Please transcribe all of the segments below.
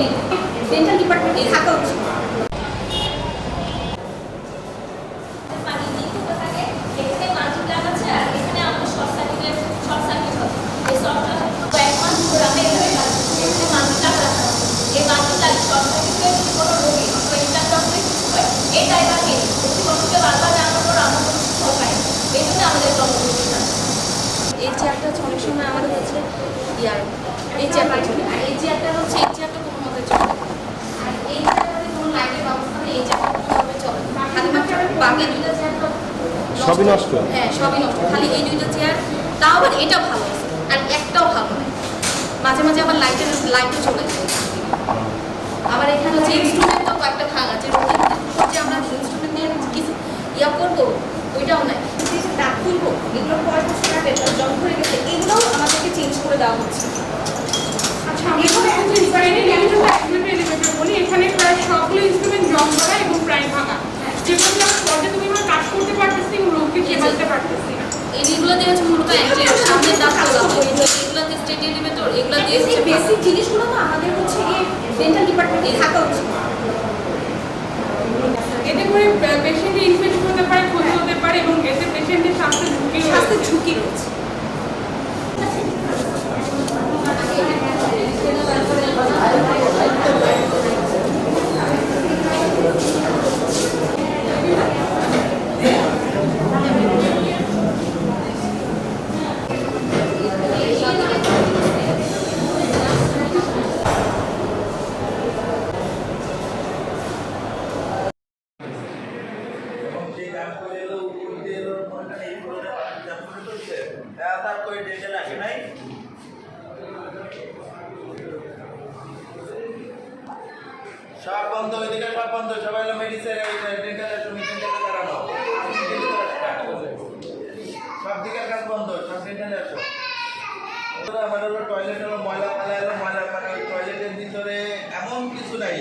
নিতে ডেন্টাল ডিপার্টমেন্টে থাকা উচিত পানি নিখুঁত থাকে এখানে মাল্টিপ্লাগ আছে আর সবই নষ্ট? হ্যাঁ সবই নষ্ট। খালি এই দুইটা চেয়ার তাও আবার এটা ভালো আছে আর একটাও ভালো নয় মাঝে মাঝে আবার লাইটের লাইটও চলে যায়। আবার এখানে হচ্ছে ইনস্ট্রুমেন্ট তো কয়েকটা ভাঙা আছে। রোগীর যে আমরা ইনস্ট্রুমেন্ট নিয়ে কিছু ইয়া করব ওইটাও নাই। দাঁত তুলবো এগুলো কয়েক বছর আগে জং ধরে গেছে এগুলোও আমাদেরকে চেঞ্জ করে দেওয়া হচ্ছে। আচ্ছা আমি এখানে একটু ইনস্পায়ারিং এলিমেন্ট এলিমেন্ট এলিমেন্ট বলি এখানে প্রায় সবগুলো ইনস্ট্রুমেন্ট জং করা এবং প্রায় ভাঙা যেগুলো আমরা পর্যায়ে তুমি আমার কাজ করতে পারতেছি এবং রোগকে চেবাতে পারতেছি না এগুলো দিয়ে হচ্ছে মূলত এগুলোতে এগুলো দিয়ে বেসিক জিনিসগুলো আমাদের হচ্ছে ডেন্টাল ডিপার্টমেন্টে থাকা উচিত। বন্ধ ওইদিকে সব বন্ধ। সবাই হলো মেডিসিন সব দিকের কাজ বন্ধ, সব ডেন্টাল আসো। আমার হলো টয়লেট হলো ময়লা ফেলা এলো ময়লা মানে টয়লেটের ভিতরে এমন কিছু নাই।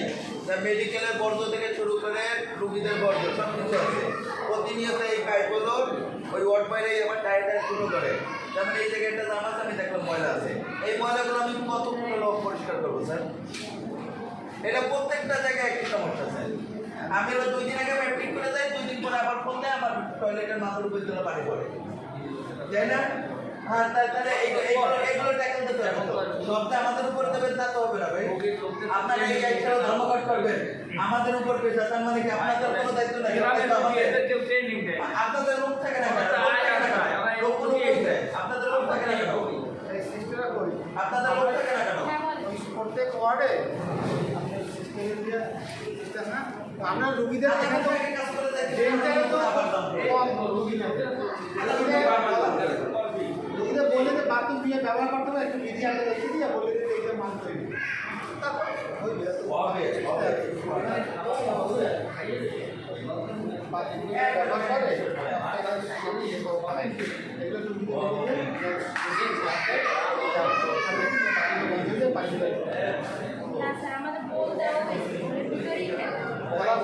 যা মেডিকেলের বর্জ্য থেকে শুরু করে রুগীদের বর্জ্য, সব কিছু আছে। প্রতিনিয়ত এই পাইপগুলো ওই ওয়ার্ড বাইরে আমার টায়ার টায়ার শুরু করে। যেমন এই জায়গাটা জামা আছে আমি দেখলাম ময়লা আছে। এই ময়লাগুলো আমি লোক পরিষ্কার করব, স্যার? এটা প্রত্যেকটা জায়গায় একই সমস্যা স্যার। আমি দুই দিন আগে ম্যাট্রিক করে যাই দুই দিন পরে আবার ফোন দেয় আমার টয়লেটের মাথার উপর জন্য পানি পড়ে। তাই না? হ্যাঁ তাই তাহলে এগুলো এগুলো এগুলো ট্যাকেল দিতে হবে সবটা আমাদের উপর দেবেন তা তো হবে না ভাই। আপনার এই একটা ধর্মঘট করবেন। আমাদের উপর পেশা তার মানে কি আপনাদের কোনো দায়িত্ব নাই। আপনাদের লোক থাকে না কেন? লোক থাকে না কেন? লোক কোনো লোক দেয়। আপনাদের লোক থাকে না কেন আপনাদের লোক থাকে না কেন প্রত্যেক ওয়ার্ডে আপনি সিস্টেম দিয়ে সিস্টেম না তো আমরা রুগীদের এখানে তো আগে কাজ করে দেখি। ডেন্টালে তো আবার দাম কম রুগীদের। রুগীদের বললে যে বাথরুম দিয়ে ব্যবহার করতে হবে একটু বিধি আগে দেখে দিয়ে বলে দিতে এইটা মানতে ব্যবহার করে। এগুলো